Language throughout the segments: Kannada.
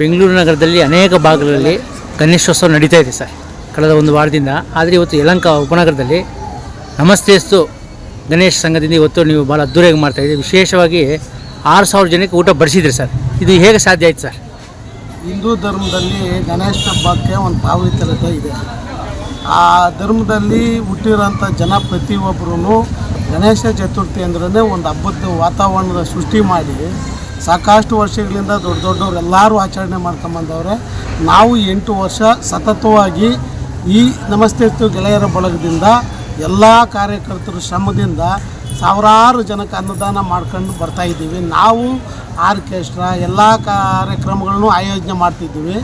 ಬೆಂಗಳೂರು ನಗರದಲ್ಲಿ ಅನೇಕ ಭಾಗಗಳಲ್ಲಿ ಗಣೇಶೋತ್ಸವ ನಡೀತಾ ಇದೆ ಸರ್, ಕಳೆದ ಒಂದು ವಾರದಿಂದ. ಆದರೆ ಇವತ್ತು ಯಲಂಕ ಉಪನಗರದಲ್ಲಿ ನಮಸ್ತೆಸ್ತು ಗಣೇಶ ಸಂಘದಿಂದ ಇವತ್ತು ನೀವು ಭಾಳ ಅದ್ದೂರಿಯಾಗಿ ಮಾಡ್ತಾ ಇದ್ದೀವಿ ವಿಶೇಷವಾಗಿ ಆರು ಸಾವಿರ ಜನಕ್ಕೆ ಊಟ ಬಡಿಸಿದ್ರಿ ಸರ್. ಇದು ಹೇಗೆ ಸಾಧ್ಯ ಆಯ್ತು ಸರ್? ಹಿಂದೂ ಧರ್ಮದಲ್ಲಿ ಗಣೇಶ ಹಬ್ಬಕ್ಕೆ ಒಂದು ಪಾವಿತ್ರ್ಯತೆ ಇದೆ. ಆ ಧರ್ಮದಲ್ಲಿ ಹುಟ್ಟಿರೋಂಥ ಜನ ಪ್ರತಿಯೊಬ್ಬರೂ ಗಣೇಶ ಚತುರ್ಥಿ ಅಂದ್ರೆ ಒಂದು ಹಬ್ಬದ ವಾತಾವರಣದ ಸೃಷ್ಟಿ ಮಾಡಿ ಸಾಕಷ್ಟು ವರ್ಷಗಳಿಂದ ದೊಡ್ಡ ದೊಡ್ಡವರೆಲ್ಲರೂ ಆಚರಣೆ ಮಾಡ್ಕೊಂಬಂದವ್ರೆ ನಾವು ಎಂಟು ವರ್ಷ ಸತತವಾಗಿ ಈ ನಮಸ್ತೆ ಗೆಳೆಯರ ಬಳಗದಿಂದ ಎಲ್ಲ ಕಾರ್ಯಕರ್ತರ ಶ್ರಮದಿಂದ ಸಾವಿರಾರು ಜನಕ್ಕೆ ಅನ್ನದಾನ ಮಾಡ್ಕೊಂಡು ಬರ್ತಾಯಿದ್ದೀವಿ ನಾವು ಆರ್ಕೆಸ್ಟ್ರಾ ಎಲ್ಲ ಕಾರ್ಯಕ್ರಮಗಳನ್ನು ಆಯೋಜನೆ ಮಾಡ್ತಿದ್ದೀವಿ.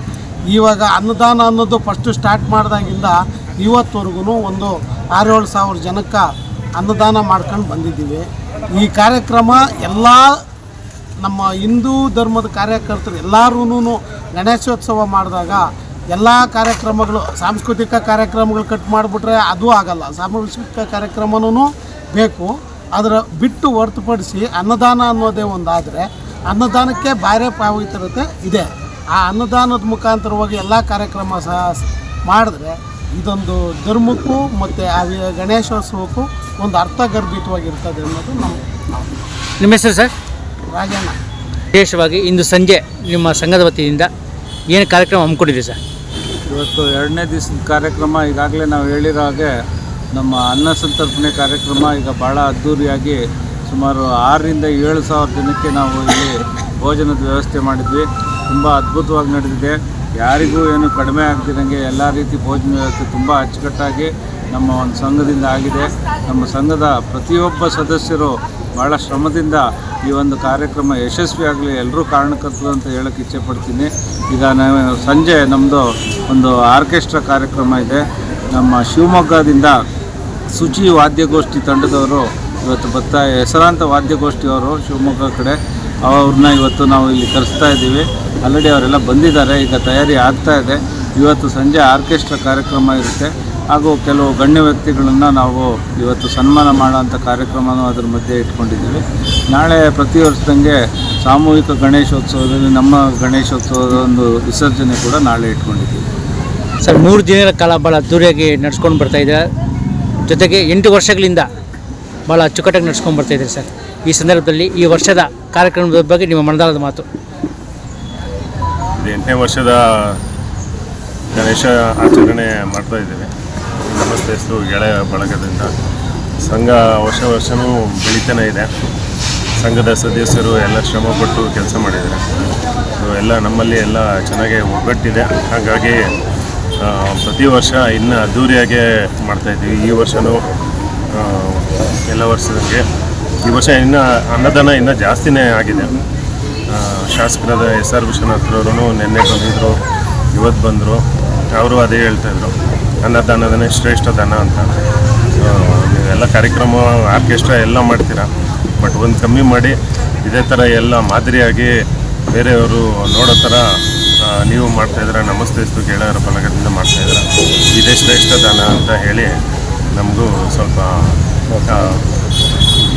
ಇವಾಗ ಅನ್ನದಾನ ಅನ್ನೋದು ಫಸ್ಟು ಸ್ಟಾರ್ಟ್ ಮಾಡಿದಾಗಿಂದ ಇವತ್ತವರೆಗೂ ಒಂದು ಆರೇಳು ಸಾವಿರ ಜನಕ್ಕೆ ಅನ್ನದಾನ ಮಾಡ್ಕೊಂಡು ಬಂದಿದ್ದೀವಿ. ಈ ಕಾರ್ಯಕ್ರಮ ಎಲ್ಲ ನಮ್ಮ ಹಿಂದೂ ಧರ್ಮದ ಕಾರ್ಯಕರ್ತರು ಎಲ್ಲರೂ ಗಣೇಶೋತ್ಸವ ಮಾಡಿದಾಗ ಎಲ್ಲ ಕಾರ್ಯಕ್ರಮಗಳು, ಸಾಂಸ್ಕೃತಿಕ ಕಾರ್ಯಕ್ರಮಗಳು ಕಟ್ ಮಾಡಿಬಿಟ್ರೆ ಅದು ಆಗಲ್ಲ. ಸಾಂಸ್ಕೃತಿಕ ಕಾರ್ಯಕ್ರಮನೂ ಬೇಕು. ಅದರ ಬಿಟ್ಟು ಹೊರತುಪಡಿಸಿ ಅನ್ನದಾನ ಅನ್ನೋದೇ ಒಂದಾದರೆ ಅನ್ನದಾನಕ್ಕೆ ಬೇರೆ ಪಾವಿತ್ರತೆ ಇದೆ. ಆ ಅನ್ನದಾನದ ಮುಖಾಂತರವಾಗಿ ಎಲ್ಲ ಕಾರ್ಯಕ್ರಮ ಸಹ ಮಾಡಿದ್ರೆ ಇದೊಂದು ಧರ್ಮಕ್ಕೂ ಮತ್ತು ಆ ಗಣೇಶೋತ್ಸವಕ್ಕೂ ಒಂದು ಅರ್ಥಗರ್ಭಿತವಾಗಿರ್ತದೆ ಅನ್ನೋದು ನಮ್ಮ ನಿಮ್ಮ ಹೆಸರು ಸರ್? ರಾಜಣ್ಣ ವಿಶೇಷವಾಗಿ ಇಂದು ಸಂಜೆ ನಿಮ್ಮ ಸಂಘದ ವತಿಯಿಂದ ಏನು ಕಾರ್ಯಕ್ರಮ ಹಮ್ಮಿಕೊಂಡಿದೆ ಸರ್? ಇವತ್ತು ಎರಡನೇ ದಿವಸದ ಕಾರ್ಯಕ್ರಮ, ಈಗಾಗಲೇ ನಾವು ಹೇಳಿರೋ ಹಾಗೆ ನಮ್ಮ ಅನ್ನ ಸಂತರ್ಪಣೆ ಕಾರ್ಯಕ್ರಮ ಈಗ ಭಾಳ ಅದ್ಧೂರಿಯಾಗಿ ಸುಮಾರು ಆರರಿಂದ ಏಳು ಸಾವಿರ ಜನಕ್ಕೆ ನಾವು ಇಲ್ಲಿ ಭೋಜನದ ವ್ಯವಸ್ಥೆ ಮಾಡಿದ್ವಿ. ತುಂಬ ಅದ್ಭುತವಾಗಿ ನಡೆದಿದೆ. ಯಾರಿಗೂ ಏನು ಕಡಿಮೆ ಆಗದಿರಂಗೆ ಎಲ್ಲ ರೀತಿ ಭೋಜನ ವ್ಯವಸ್ಥೆ ತುಂಬ ಅಚ್ಚುಕಟ್ಟಾಗಿ ನಮ್ಮ ಒಂದು ಸಂಘದಿಂದ ಆಗಿದೆ. ನಮ್ಮ ಸಂಘದ ಪ್ರತಿಯೊಬ್ಬ ಸದಸ್ಯರು ಭಾಳ ಶ್ರಮದಿಂದ ಈ ಒಂದು ಕಾರ್ಯಕ್ರಮ ಯಶಸ್ವಿಯಾಗಲಿ ಎಲ್ಲರೂ ಕಾರಣಕರ್ತರು ಅಂತ ಹೇಳಕ್ಕೆ ಇಚ್ಛೆ ಪಡ್ತೀನಿ. ಈಗ ಸಂಜೆ ನಮ್ಮದು ಒಂದು ಆರ್ಕೆಸ್ಟ್ರಾ ಕಾರ್ಯಕ್ರಮ ಇದೆ. ನಮ್ಮ ಶಿವಮೊಗ್ಗದಿಂದ ಶುಚಿ ವಾದ್ಯಗೋಷ್ಠಿ ತಂಡದವರು ಇವತ್ತು ಬರ್ತಾ, ಹೆಸರಾಂತ ವಾದ್ಯಗೋಷ್ಠಿಯವರು ಶಿವಮೊಗ್ಗ ಕಡೆ, ಅವ್ರನ್ನ ಇವತ್ತು ನಾವು ಇಲ್ಲಿ ಕರೆಸ್ತಾ ಇದ್ದೀವಿ. ಆಲ್ರೆಡಿ ಅವರೆಲ್ಲ ಬಂದಿದ್ದಾರೆ, ಈಗ ತಯಾರಿ ಆಗ್ತಾ ಇದೆ. ಇವತ್ತು ಸಂಜೆ ಆರ್ಕೆಸ್ಟ್ರಾ ಕಾರ್ಯಕ್ರಮ ಇರುತ್ತೆ. ಹಾಗೂ ಕೆಲವು ಗಣ್ಯ ವ್ಯಕ್ತಿಗಳನ್ನು ನಾವು ಇವತ್ತು ಸನ್ಮಾನ ಮಾಡೋಂಥ ಕಾರ್ಯಕ್ರಮನೂ ಅದರ ಮಧ್ಯೆ ಇಟ್ಕೊಂಡಿದ್ದೀವಿ. ನಾಳೆ ಪ್ರತಿ ವರ್ಷದಂಗೆ ಸಾಮೂಹಿಕ ಗಣೇಶೋತ್ಸವದಲ್ಲಿ ನಮ್ಮ ಗಣೇಶೋತ್ಸವದ ಒಂದು ವಿಸರ್ಜನೆ ಕೂಡ ನಾಳೆ ಇಟ್ಕೊಂಡಿದ್ದೀವಿ. ಸರ್ ಮೂರು ದಿನಗಳ ಕಾಲ ಭಾಳ ಅದ್ದೂರಿಯಾಗಿ ನಡ್ಸ್ಕೊಂಡು ಬರ್ತಾ ಇದೆ ಜೊತೆಗೆ ಎಂಟು ವರ್ಷಗಳಿಂದ ಭಾಳ ಅಚ್ಚುಕಟ್ಟಾಗಿ ನಡ್ಸ್ಕೊಂಡು ಬರ್ತಾ ಇದ್ದೀರಿ ಸರ್? ಈ ಸಂದರ್ಭದಲ್ಲಿ ಈ ವರ್ಷದ ಕಾರ್ಯಕ್ರಮದ ಬಗ್ಗೆ ನಿಮ್ಮ ಮನದಾಳದ ಮಾತು. ಇದು ಎಂಟನೇ ವರ್ಷದ ಗಣೇಶ ಆಚರಣೆ ಮಾಡ್ತಾ ಇದ್ದೇವೆ. ನಮಸ್ತೆ, ಹೆಸರು ಗೆಳೆಯ ಬಳಗದಿಂದ. ಸಂಘ ವರ್ಷ ವರ್ಷವೂ ಬೆಳೀತಾನೆ ಇದೆ. ಸಂಘದ ಸದಸ್ಯರು ಎಲ್ಲ ಶ್ರಮಪಟ್ಟು ಕೆಲಸ ಮಾಡಿದ್ದಾರೆ. ಸೊ ಎಲ್ಲ ನಮ್ಮಲ್ಲಿ ಎಲ್ಲ ಚೆನ್ನಾಗಿ ಒಗ್ಗಟ್ಟಿದೆ. ಹಾಗಾಗಿ ಪ್ರತಿ ವರ್ಷ ಇನ್ನು ಅದ್ದೂರಿಯಾಗೆ ಮಾಡ್ತಾಯಿದ್ದೀವಿ ಈ ವರ್ಷವೂ ಎಲ್ಲ ವರ್ಷದಂಗೆ ಈ ವರ್ಷ ಇನ್ನು ಅನ್ನದಾನ ಇನ್ನೂ ಜಾಸ್ತಿನೇ ಆಗಿದೆ. ಶಾಸಕರಾದ ಎಸ್ ಆರ್ ವಿಶ್ವನಾಥ್ರವರು ನಿನ್ನೆ ಬಂದಿದ್ದರು ಇವತ್ತು ಬಂದರು. ಅವರು ಅದೇ ಹೇಳ್ತಾಯಿದ್ರು ಅನ್ನದಾನದನೇ ಶ್ರೇಷ್ಠ ದಾನ ಅಂತ. ನೀವೆಲ್ಲ ಕಾರ್ಯಕ್ರಮ, ಆರ್ಕೆಸ್ಟ್ರಾ ಎಲ್ಲ ಮಾಡ್ತೀರಾ? ಬಟ್ ಒಂದು ಕಮ್ಮಿ ಮಾಡಿ, ಇದೇ ಥರ ಎಲ್ಲ ಮಾದರಿಯಾಗಿ ಬೇರೆಯವರು ನೋಡೋ ಥರ ನೀವು ಮಾಡ್ತಾಯಿದ್ದೀರ ನಮಸ್ತೆ ಗೆಳೆಯರ ಬಲಗದಿಂದ ಮಾಡ್ತಾಯಿದ್ದೀರ ಇದೇ ಶ್ರೇಷ್ಠ ದಾನ ಅಂತ ಹೇಳಿ ನಮಗೂ ಸ್ವಲ್ಪ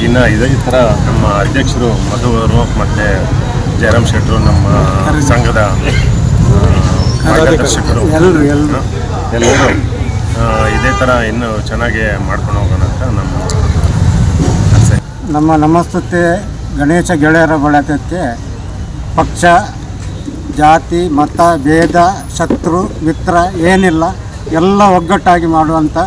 ಇನ್ನು ಇದೇ ಥರ ನಮ್ಮ ಅಧ್ಯಕ್ಷರು ಮಧು ಅವರು ಮತ್ತು ಜಯರಾಮ್ ಶೆಟ್ಟರು ನಮ್ಮ ಸಂಘದ ಮಾರ್ಗದರ್ಶಕರು. ಎಲ್ಲರೂ ಎಲ್ಲರೂ. ಎಲ್ಲರೂ ಆ, ಇದೇ ಥರ ಇನ್ನೂ ಚೆನ್ನಾಗಿ ಮಾಡ್ಕೊಂಡು ಹೋಗೋಣ ಅಂತ ನಮ್ಮ ಆಸೆ. ನಮ್ಮ ನಮಸ್ತತೆ ಗಣೇಶ ಗೆಳೆಯರ ಬಳಗಕ್ಕೆ ಪಕ್ಷ ಜಾತಿ ಮತ ಭೇದ ಶತ್ರು ಮಿತ್ರ ಏನಿಲ್ಲ ಎಲ್ಲ ಒಗ್ಗಟ್ಟಾಗಿ ಮಾಡುವಂಥ